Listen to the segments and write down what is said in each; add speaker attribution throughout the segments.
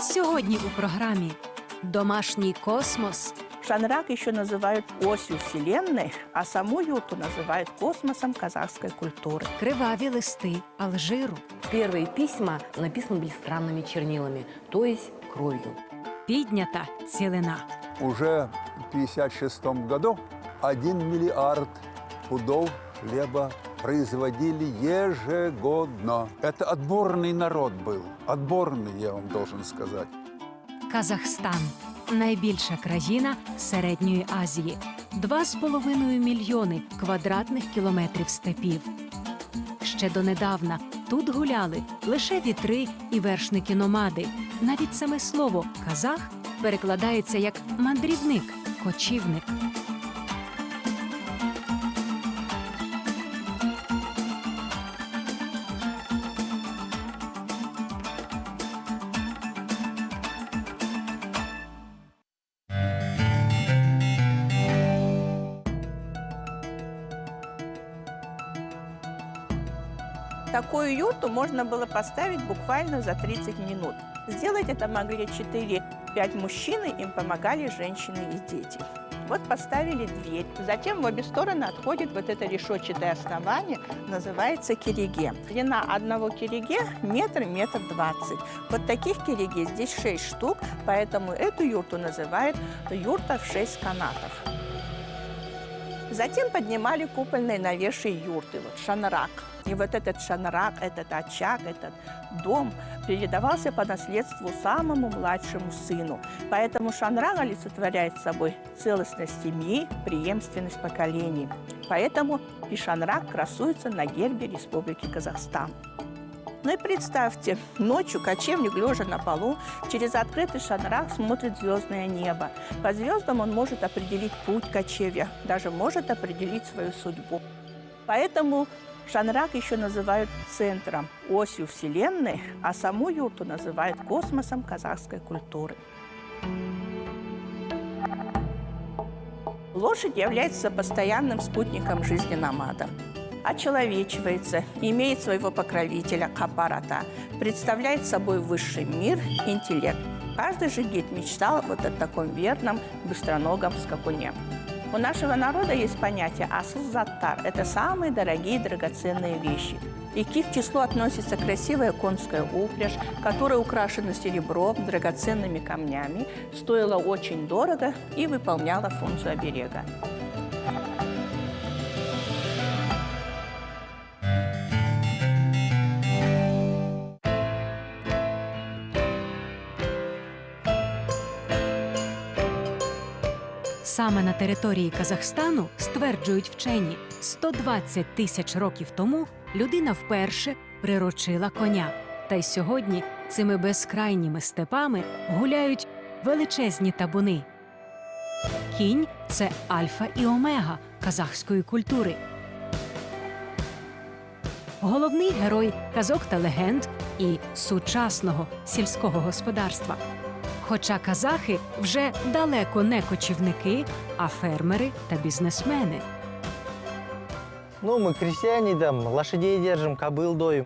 Speaker 1: Сьогодні у програмі Домашній космос
Speaker 2: Шанрак еще называют осью Вселенной, а саму юрту называют космосом казахской культуры.
Speaker 1: криваві листи Алжиру,
Speaker 3: Первые письма написаны были странными чернилами, то есть кровью.
Speaker 1: піднята цілина.
Speaker 4: Уже в 1956 году 1 миллиард пудов хлеба производили ежегодно. Это отборный народ был. Отборный, я вам должен сказать.
Speaker 1: Казахстан найбільша країна Середньої Азії. Два з половиною мільйони квадратних кілометрів степів. Ще донедавна тут гуляли лише вітри і вершники номади. Навіть саме слово казах перекладається як мандрівник, кочівник.
Speaker 2: Такую юрту можно было поставить буквально за 30 минут. Сделать это могли 4-5 мужчин, им помогали женщины и дети. Вот поставили дверь. Затем в обе стороны отходит вот это решетчатое основание, называется кереге. Длина одного кереге метр, метр двадцать. Вот таких кереге здесь 6 штук, поэтому эту юрту называют юрта в 6 канатов. Затем поднимали купольные навеши юрты, вот шанрак. И вот этот шанрак, этот очаг, этот дом передавался по наследству самому младшему сыну. Поэтому шанрак олицетворяет собой целостность семьи, преемственность поколений. Поэтому и шанрак красуется на гербе Республики Казахстан. Ну и представьте, ночью кочевник, лежа на полу, через открытый шанрак смотрит звездное небо. По звездам он может определить путь кочевья, даже может определить свою судьбу. Поэтому Шанрак еще называют центром, осью Вселенной, а саму юрту называют космосом казахской культуры. Лошадь является постоянным спутником жизни номада. Очеловечивается, имеет своего покровителя, капарата, представляет собой высший мир, интеллект. Каждый же гид мечтал вот о таком верном, быстроногом скакуне. У нашего народа есть понятие асыл-заттар. Это самые дорогие драгоценные вещи. И к их числу относится красивая конская упряжь, которая украшена серебром, драгоценными камнями, стоила очень дорого и выполняла функцию оберега.
Speaker 1: Саме на території Казахстану стверджують вчені, 120 тисяч років тому людина вперше прирочила коня. Та й сьогодні цими безкрайніми степами гуляють величезні табуни. Кінь це альфа і омега казахської культури. Головний герой казок та легенд і сучасного сільського господарства. Хоча казахи вже далеко не кочівники, а фермери та бізнесмени.
Speaker 5: Ну, мы крестьяне, да, лошадей держим, кобыл доим.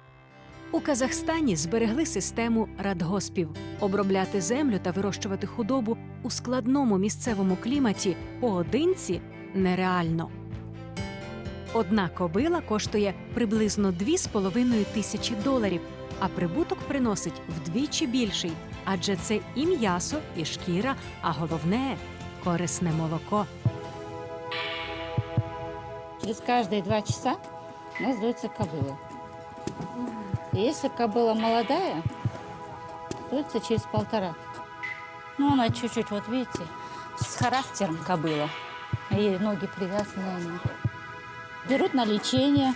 Speaker 1: У Казахстані зберегли систему радгоспів. Обробляти землю та вирощувати худобу у складному місцевому кліматі поодинці нереально. Одна кобила коштує приблизно 2,5 тисячі доларів, а прибуток приносить вдвічі більший, адже це і м'ясо, і шкіра, а головне корисне молоко.
Speaker 6: Через каждые два часа у нас дуется кобыла. И если кобыла молодая, дуется через полтора. Ну, она чуть-чуть, вот видите, с характером кобыла. И ноги привязаны. они. Берут на лечение.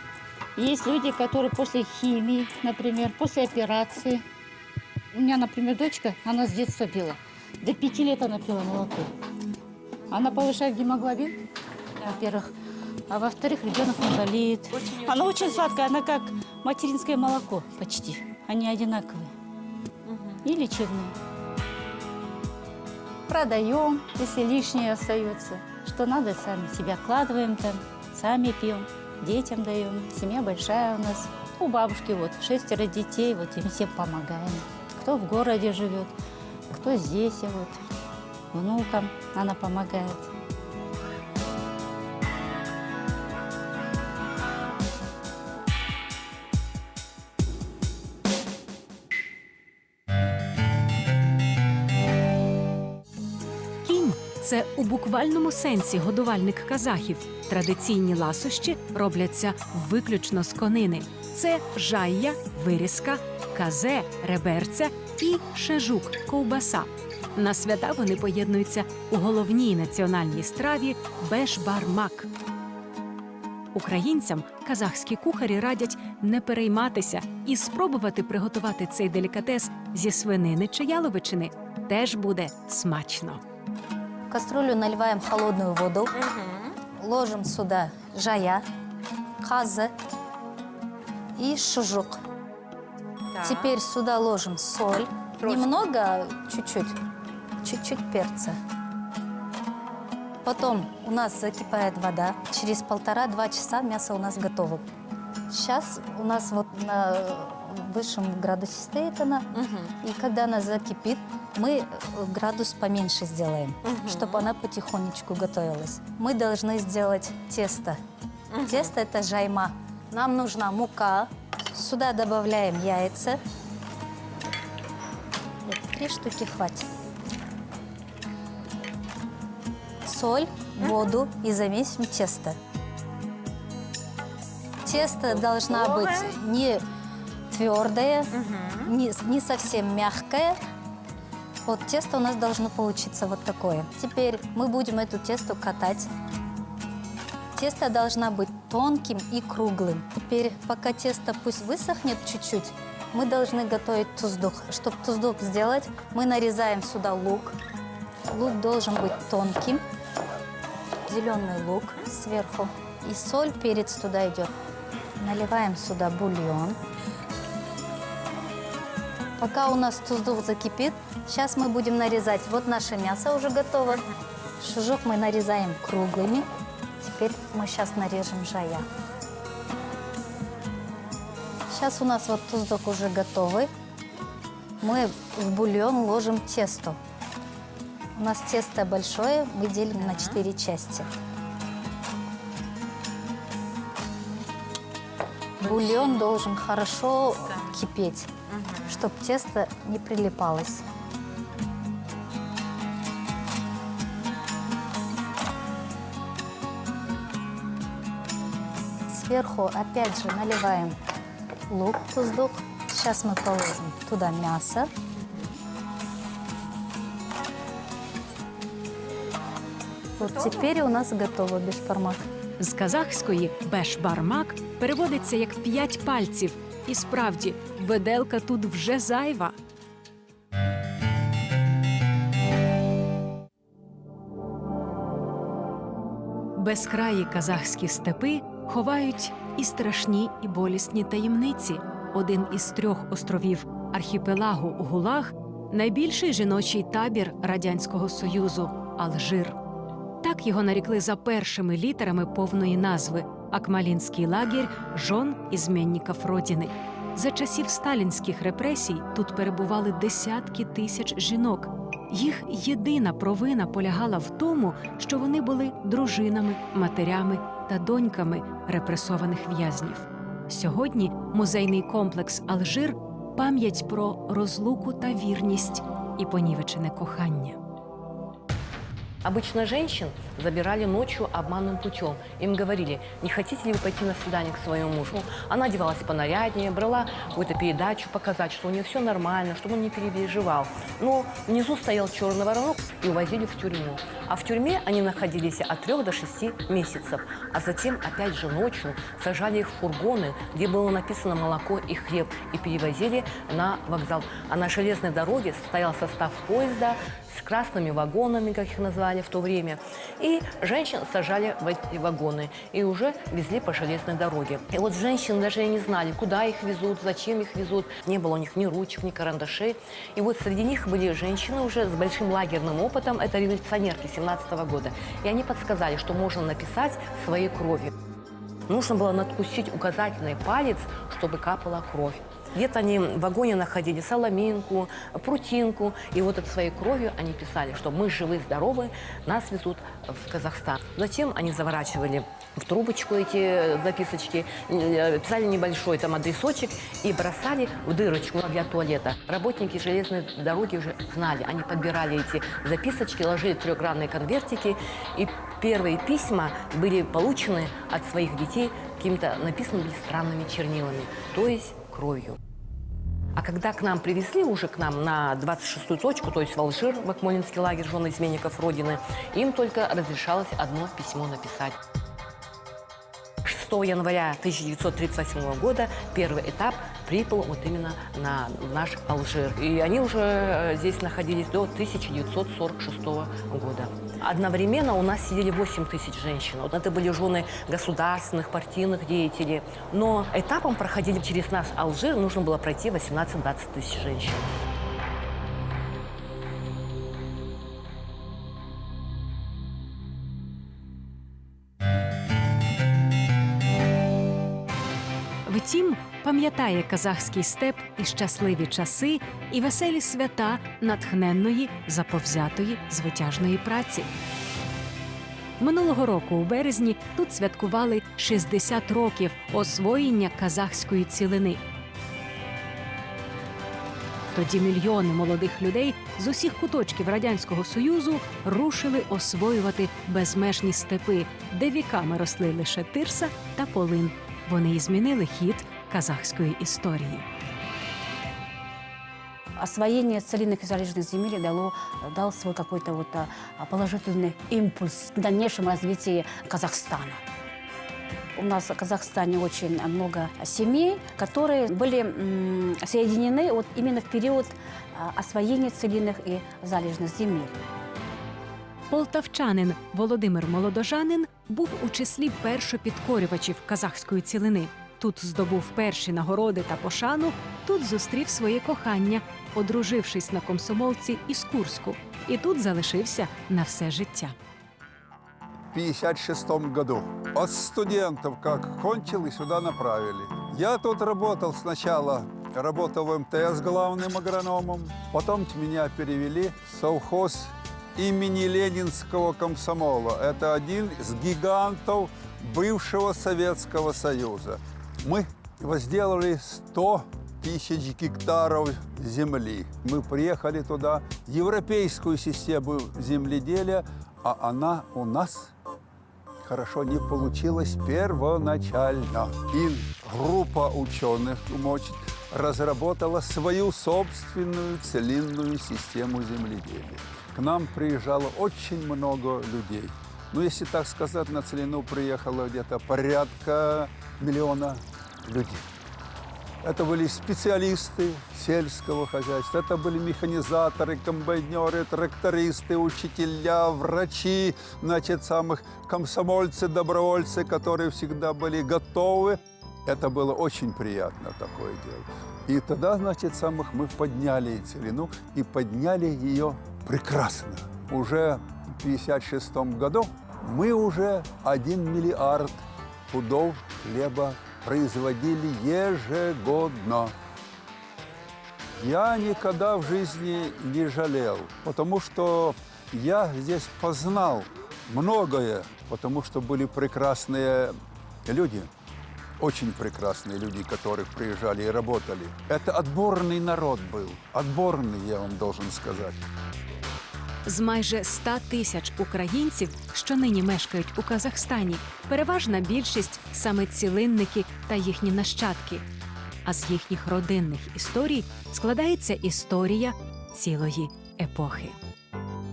Speaker 6: Есть люди, которые после химии, например, после операции. У меня, например, дочка, она с детства пила. До пяти лет она пила молоко. Она повышает гемоглобин, во-первых. А во-вторых, ребенок не болеет. Она очень сладкая, она как материнское молоко почти. Они одинаковые. и лечебные. Продаем, если лишнее остается. Что надо, сами себе откладываем там, сами пьем, детям даем. Семья большая у нас. У бабушки вот шестеро детей, вот им всем помогаем. Кто в городе живет, кто здесь, и вот внукам она помогает.
Speaker 1: Це у буквальному сенсі годувальник казахів. Традиційні ласощі робляться виключно з конини. Це жайя, вирізка, казе, реберця і шежук ковбаса. На свята вони поєднуються у головній національній страві бешбармак. Українцям казахські кухарі радять не перейматися і спробувати приготувати цей делікатес зі свинини чи яловичини. Теж буде смачно.
Speaker 7: В кастрюлю наливаем холодную воду, ложим сюда жая, казы и Теперь сюда ложим соль, немного, чуть-чуть, чуть-чуть перца. Потом у нас закипает вода. Через полтора-два часа мясо у нас готово. Сейчас у нас вот на высшем градусе стоит она. И когда она закипит, мы э, градус поменьше сделаем, чтобы она потихонечку готовилась. Мы должны сделать тесто. Тесто это жайма. Нам нужна мука. Сюда добавляем яйца. Три штуки хватит. Соль, воду и замесим тесто. Тесто должна быть не твердое, не, не совсем мягкое. Вот тесто у нас должно получиться вот такое. Теперь мы будем эту тесто катать. Тесто должна быть тонким и круглым. Теперь, пока тесто пусть высохнет чуть-чуть, мы должны готовить туздук. Чтобы туздук сделать, мы нарезаем сюда лук. Лук должен быть тонким. Зеленый лук сверху. И соль, перец туда идет. Наливаем сюда бульон. Пока у нас туздук закипит, сейчас мы будем нарезать. Вот наше мясо уже готово. Шужок мы нарезаем круглыми. Теперь мы сейчас нарежем жая. Сейчас у нас вот туздук уже готовый. Мы в бульон ложим тесто. У нас тесто большое, мы делим на четыре части. Бульон должен хорошо кипеть, чтобы тесто не прилипалось. Сверху опять же наливаем лук, туздук. Сейчас мы положим туда мясо. Вот теперь у нас готово бешпармак.
Speaker 1: З казахської бешбармак переводиться як п'ять пальців. І справді, веделка тут вже зайва. Безкраї казахські степи ховають і страшні, і болісні таємниці. Один із трьох островів архіпелагу Гулаг найбільший жіночий табір Радянського Союзу Алжир. Так його нарікли за першими літерами повної назви Акмалінський лагерь жон ізменників Родини. За часів сталінських репресій тут перебували десятки тисяч жінок. Їх єдина провина полягала в тому, що вони були дружинами, матерями та доньками репресованих в'язнів. Сьогодні музейний комплекс Алжир пам'ять про розлуку та вірність і понівечене кохання.
Speaker 3: Обычно женщин забирали ночью обманным путем. Им говорили, не хотите ли вы пойти на свидание к своему мужу? Она одевалась понаряднее, брала какую-то передачу, показать, что у нее все нормально, чтобы он не переживал. Но внизу стоял черный воронок и увозили в тюрьму. А в тюрьме они находились от трех до шести месяцев. А затем опять же ночью сажали их в фургоны, где было написано молоко и хлеб, и перевозили на вокзал. А на железной дороге стоял состав поезда с красными вагонами, как их назвали в то время. Женщин сажали в эти вагоны и уже везли по железной дороге. И вот женщины даже и не знали, куда их везут, зачем их везут. Не было у них ни ручек, ни карандашей. И вот среди них были женщины уже с большим лагерным опытом. Это революционерки 17 года. И они подсказали, что можно написать своей кровью. Нужно было надкусить указательный палец, чтобы капала кровь. Где-то они в вагоне находили соломинку, прутинку. И вот от своей кровью они писали, что мы живы, здоровы, нас везут в Казахстан. Затем они заворачивали в трубочку эти записочки, э, писали небольшой там адресочек и бросали в дырочку для туалета. Работники железной дороги уже знали, они подбирали эти записочки, ложили трехгранные конвертики, и первые письма были получены от своих детей какими-то написаны были странными чернилами, то есть кровью. А когда к нам привезли уже к нам на 26-ю точку, то есть в Алжир, в Акмолинский лагерь жены изменников Родины, им только разрешалось одно письмо написать. 6 января 1938 года первый этап прибыл вот именно на наш Алжир. И они уже э, здесь находились до 1946 года. Одновременно у нас сидели 8 тысяч женщин. Вот это были жены государственных, партийных деятелей. Но этапом проходили через наш Алжир, нужно было пройти 18-20 тысяч женщин.
Speaker 1: Втім, пам'ятає казахський степ і щасливі часи, і веселі свята натхненної, заповзятої, звитяжної праці. Минулого року, у березні, тут святкували 60 років освоєння казахської цілини. Тоді мільйони молодих людей з усіх куточків радянського союзу рушили освоювати безмежні степи, де віками росли лише тирса та полин. Вони і змінили хід казахської історії.
Speaker 8: освоение целинных и залежных земель дало, дал свой какой-то вот а, положительный импульс в дальнейшем развитии Казахстана. У нас в Казахстане очень много семей, которые были м, соединены вот именно в период а, освоения целинных и залежных земель.
Speaker 1: Полтавчанин Володимир Молодожанин був у числі першопідкорювачів казахської цілини. Тут здобув перші нагороди та пошану. Тут зустрів своє кохання, одружившись на комсомолці із Курську, і тут залишився на все життя.
Speaker 4: В 1956 году от студентов как кончил и направили. Я тут работал сначала, работал в МТС главным агрономом, потом меня перевели в совхоз имени Ленинского комсомола. Это один из гигантов бывшего Советского Союза. Мы возделали 100 тысяч гектаров земли. Мы приехали туда, европейскую систему земледелия, а она у нас хорошо не получилось первоначально. И группа ученых мочь разработала свою собственную целинную систему земледелия. К нам приезжало очень много людей. Ну, если так сказать, на целину приехало где-то порядка миллиона людей. Это были специалисты сельского хозяйства, это были механизаторы, комбайнеры, трактористы, учителя, врачи, значит, самых комсомольцы, добровольцы, которые всегда были готовы. Это было очень приятно такое дело. И тогда, значит, самых мы подняли целину и подняли ее прекрасно. Уже в 1956 году мы уже 1 миллиард пудов хлеба производили ежегодно. Я никогда в жизни не жалел, потому что я здесь познал многое, потому что были прекрасные люди, очень прекрасные люди, которые приезжали и работали. Это отборный народ был, отборный, я вам должен сказать.
Speaker 1: З майже 100 тисяч українців, що нині мешкають у Казахстані, переважна більшість саме цілинники та їхні нащадки. А з їхніх родинних історій складається історія цілої епохи.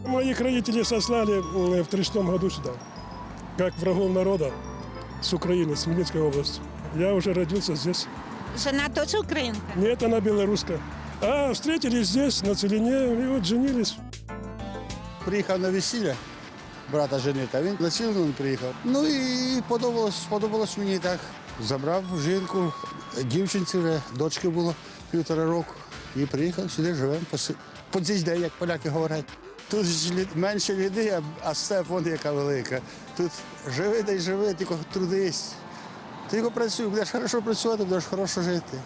Speaker 9: Моих родителей сослали м, в 1936 году сюда, как врагов народа с Украины, с Хмельницкой области. Я уже родился здесь.
Speaker 10: Жена тоже украинка?
Speaker 9: Нет, она белорусская. А встретились здесь, на Целине, и вот женились.
Speaker 10: Приїхав на весілля брата женити, а він на цілу приїхав. Ну і подобалось, подобалось мені так. Забрав жінку, дівчинці вже, дочки було півтора року. І приїхав сюди, живемо по, день, як поляки говорять. Тут менше людей, а степ вон яка велика. Тут живи та й живи, тільки трудись. Тільки працюй, будеш хорошо працювати, будеш хорошо жити.